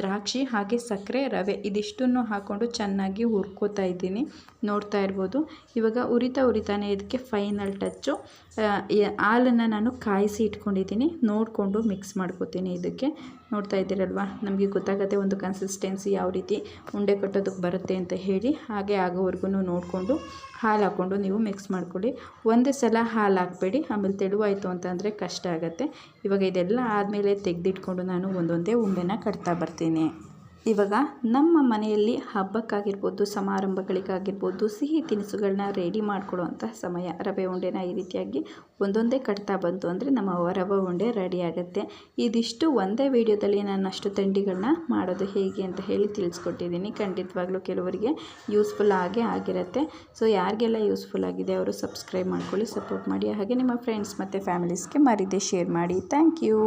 ದ್ರಾಕ್ಷಿ ಹಾಗೆ ಸಕ್ಕರೆ ರವೆ ಇದಿಷ್ಟನ್ನು ಹಾಕ್ಕೊಂಡು ಚೆನ್ನಾಗಿ ಹುರ್ಕೋತಾ ಇದ್ದೀನಿ. ನೋಡ್ತಾ ಇರ್ಬೋದು. ಇವಾಗ ಉರಿತಾ ಉರಿತಾನೆ ಇದಕ್ಕೆ ಫೈನಲ್ ಟಚ್ಚು ಹಾಲನ್ನು ನಾನು ಕಾಯಿಸಿ ಇಟ್ಕೊಂಡಿದ್ದೀನಿ. ನೋಡಿಕೊಂಡು ಮಿಕ್ಸ್ ಮಾಡ್ಕೋತೀನಿ ಇದಕ್ಕೆ. ನೋಡ್ತಾ ಇದ್ದೀರಲ್ವ? ನಮಗೆ ಗೊತ್ತಾಗುತ್ತೆ ಒಂದು ಕನ್ಸಿಸ್ಟೆನ್ಸಿ ಯಾವ ರೀತಿ ಉಂಡೆ ಕಟ್ಟೋದಕ್ಕೆ ಬರುತ್ತೆ ಅಂತ ಹೇಳಿ. ಹಾಗೆ ಆಗೋವರೆಗೂ ನೋಡಿಕೊಂಡು ಹಾಲು ಹಾಕ್ಕೊಂಡು ನೀವು ಮಿಕ್ಸ್ ಮಾಡ್ಕೊಳ್ಳಿ. ಒಂದೇ ಸಲ ಹಾಲು ಹಾಕಬೇಡಿ. ಆಮೇಲೆ ತೆಳುವಾಯಿತು ಅಂತಂದರೆ ಕಷ್ಟ ಆಗುತ್ತೆ. ಇವಾಗ ಇದೆಲ್ಲ ಆದಮೇಲೆ ತೆಗೆದಿಟ್ಕೊಂಡು ನಾನು ಒಂದೊಂದೇ ಉಂಡೆನ ಕಟ್ತಾ ಬರ್ತೀನಿ. ಇವಾಗ ನಮ್ಮ ಮನೆಯಲ್ಲಿ ಹಬ್ಬಕ್ಕಾಗಿರ್ಬೋದು, ಸಮಾರಂಭಗಳಿಗಾಗಿರ್ಬೋದು, ಸಿಹಿ ತಿನಿಸುಗಳನ್ನ ರೆಡಿ ಮಾಡಿಕೊಡುವಂಥ ಸಮಯ. ರವೆ ಉಂಡೆನ ಈ ರೀತಿಯಾಗಿ ಒಂದೊಂದೇ ಕಟ್ತಾ ಬಂತು ಅಂದರೆ ನಮ್ಮ ರವೆ ಉಂಡೆ ರೆಡಿ ಆಗುತ್ತೆ. ಇದಿಷ್ಟು ಒಂದೇ ವಿಡಿಯೋದಲ್ಲಿ ನಾನು ಅಷ್ಟು ತಿಂಡಿಗಳನ್ನ ಮಾಡೋದು ಹೇಗೆ ಅಂತ ಹೇಳಿ ತಿಳಿಸ್ಕೊಟ್ಟಿದ್ದೀನಿ. ಖಂಡಿತವಾಗ್ಲೂ ಕೆಲವರಿಗೆ ಯೂಸ್ಫುಲ್ ಆಗೇ ಆಗಿರುತ್ತೆ. ಸೊ ಯಾರಿಗೆಲ್ಲ ಯೂಸ್ಫುಲ್ ಆಗಿದೆ ಅವರು ಸಬ್ಸ್ಕ್ರೈಬ್ ಮಾಡ್ಕೊಳ್ಳಿ ಸಪೋರ್ಟ್ ಮಾಡಿ. ಹಾಗೆ ನಿಮ್ಮ ಫ್ರೆಂಡ್ಸ್ ಮತ್ತು ಫ್ಯಾಮಿಲೀಸ್ಗೆ ಮರಿದೇ ಶೇರ್ ಮಾಡಿ. Thank you